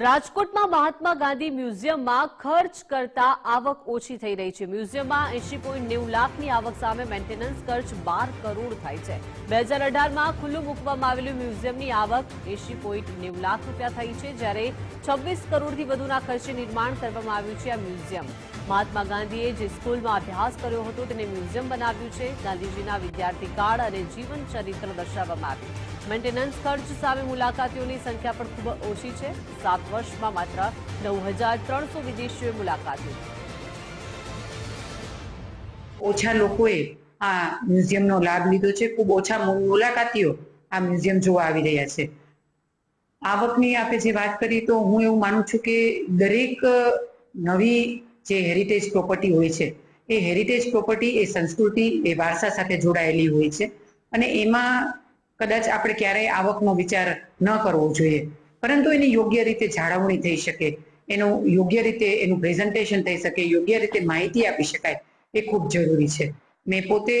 રાજકોટમાં મહાત્મા ગાંધી મ્યુઝિયમમાં ખર્ચ કરતા આવક ઓછી થઈ રહી છે. મ્યુઝિયમમાં એસી પોઈન્ટ નેવું લાખની આવક સામે મેન્ટેનન્સ ખર્ચ બાર કરોડ થાય છે. બે હજાર અઢારમાં ખુલ્લું મૂકવામાં આવેલું મ્યુઝિયમની આવક એસી પોઈન્ટ નેવું લાખ રૂપિયા થઈ છે, જ્યારે છવ્વીસ કરોડથી વધુના ખર્ચે નિર્માણ કરવામાં આવ્યું છે આ મ્યુઝિયમ. મહાત્મા ગાંધીએ જે સ્કૂલમાં અભ્યાસ કર્યો હતો તેને મ્યુઝિયમ બનાવ્યું છે. ગાંધીજીના વિદ્યાર્થી કાળ અને જીવન ચરિત્ર દર્શાવવામાં આવ્યું. મેન્ટેનન્સ ખર્ચ સામે મુલાકાતીઓની સંખ્યા પણ ખૂબ ઓછી છે. સાત વર્ષમાં માત્ર નવ હજાર ત્રણસો વિદેશીઓએ મુલાકાત લીધી. ઓછા લોકોએ આ મ્યુઝિયમનો લાભ લીધો છે. ખૂબ ઓછા મુલાકાતીઓ આ મ્યુઝિયમ જોવા આવી રહ્યા છે. આવકની આપણે જે વાત કરી તો હું એવું માનું છું કે દરેક નવી જે હેરિટેજ પ્રોપર્ટી હોય છે, એ હેરિટેજ પ્રોપર્ટી એ સંસ્કૃતિ એ વારસા સાથે જોડાયેલી હોય છે. અને એમાં કદાચ આપણે ક્યારેય આવકનો વિચાર ન કરવો જોઈએ. પરંતુ એની યોગ્ય રીતે જાળવણી થઈ શકે, એનું યોગ્ય રીતે એનું પ્રેઝન્ટેશન થઈ શકે, યોગ્ય રીતે માહિતી આપી શકાય, એ ખૂબ જરૂરી છે. મેં પોતે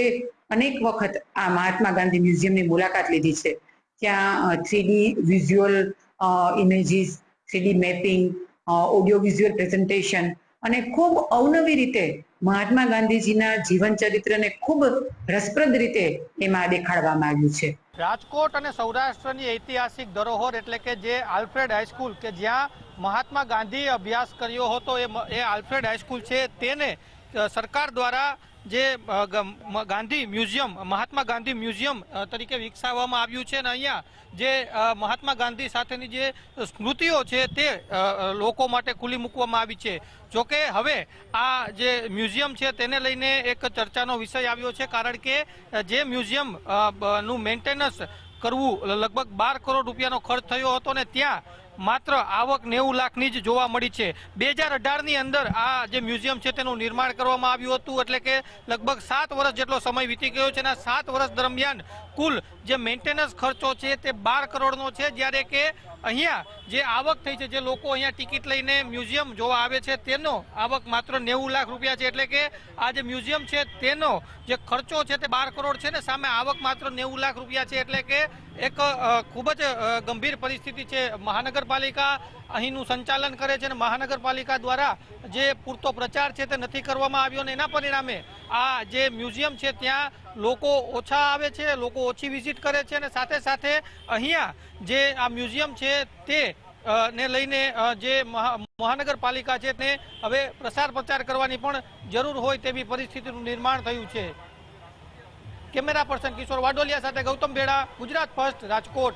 અનેક વખત આ મહાત્મા ગાંધી મ્યુઝિયમની મુલાકાત લીધી છે. ત્યાં three D visual images three D mapping audio visual presentation અને ખૂબ અવનવી રીતે મહાત્મા ગાંધીજીના જીવન ચરિત્રને ખૂબ રસપ્રદ રીતે એમાં દેખાડવામાં આવ્યું છે. રાજકોટ અને સૌરાષ્ટ્રની ઐતિહાસિક ધરોહર એટલે કે જે આલ્ફ્રેડ હાઈસ્કૂલ કે જ્યાં મહાત્મા ગાંધીએ અભ્યાસ કર્યો હતો, એ આલ્ફ્રેડ હાઈસ્કૂલ છે, તેને સરકાર દ્વારા જે ગાંધી મ્યુઝિયમ, મહાત્મા ગાંધી મ્યુઝિયમ તરીકે વિકસાવવામાં આવ્યું છે અને અહીંયા જે મહાત્મા ગાંધી સાથેની જે સ્મૃતિઓ છે તે લોકો માટે ખુલ્લી મૂકવામાં આવી છે. જોકે હવે આ જે મ્યુઝિયમ છે તેને લઈને એક ચર્ચાનો વિષય આવ્યો છે કારણ કે જે મ્યુઝિયમનું મેન્ટેનન્સ કરવું, લગભગ બાર કરોડ રૂપિયાનો ખર્ચ થયો હતો ને ત્યાં માત્ર આવક નેવું લાખની જ જોવા મળી છે. બે હજાર અઢારની અંદર આ જે મ્યુઝિયમ છે તેનું નિર્માણ કરવામાં આવ્યું હતું, એટલે કે લગભગ સાત વર્ષ જેટલો સમય વીતી ગયો છે અને સાત વર્ષ દરમિયાન કુલ જે મેન્ટેનન્સ ખર્ચો છે તે બાર કરોડનો છે. જ્યારે કે અહીંયા જે આવક થઈ છે, જે લોકો અહીંયા ટિકિટ લઈને મ્યુઝિયમ જોવા આવે છે, તેનો આવક માત્ર નેવું લાખ રૂપિયા છે. એટલે કે આ જે મ્યુઝિયમ છે તેનો જે ખર્ચો છે તે બાર કરોડ છે ને સામે આવક માત્ર નેવું લાખ રૂપિયા છે. એટલે કે એક ખૂબ જ ગંભીર પરિસ્થિતિ છે મહાનગરપાલિકા અહીંનું સંચાલન કરે છે અને મહાનગરપાલિકા દ્વારા જે પૂરતો પ્રચાર છે તે નથી કરવામાં આવ્યો અને એના પરિણામે આ જે મ્યુઝિયમ છે ત્યાં લોકો ઓછા આવે છે, લોકો ઓછી વિઝિટ કરે છે અને સાથે સાથે અહીંયા જે આ મ્યુઝિયમ છે તે ને લઈને જે મહા- મહાનગરપાલિકા છે તે હવે પ્રસાર પ્રચાર કરવાની પણ જરૂર હોય તેવી પરિસ્થિતિનું નિર્માણ થયું છે. કેમેરા પર્સન કિશોર વાડોલિયા સાથે ગૌતમ ભેડા ગુજરાત ફર્સ્ટ, રાજકોટ.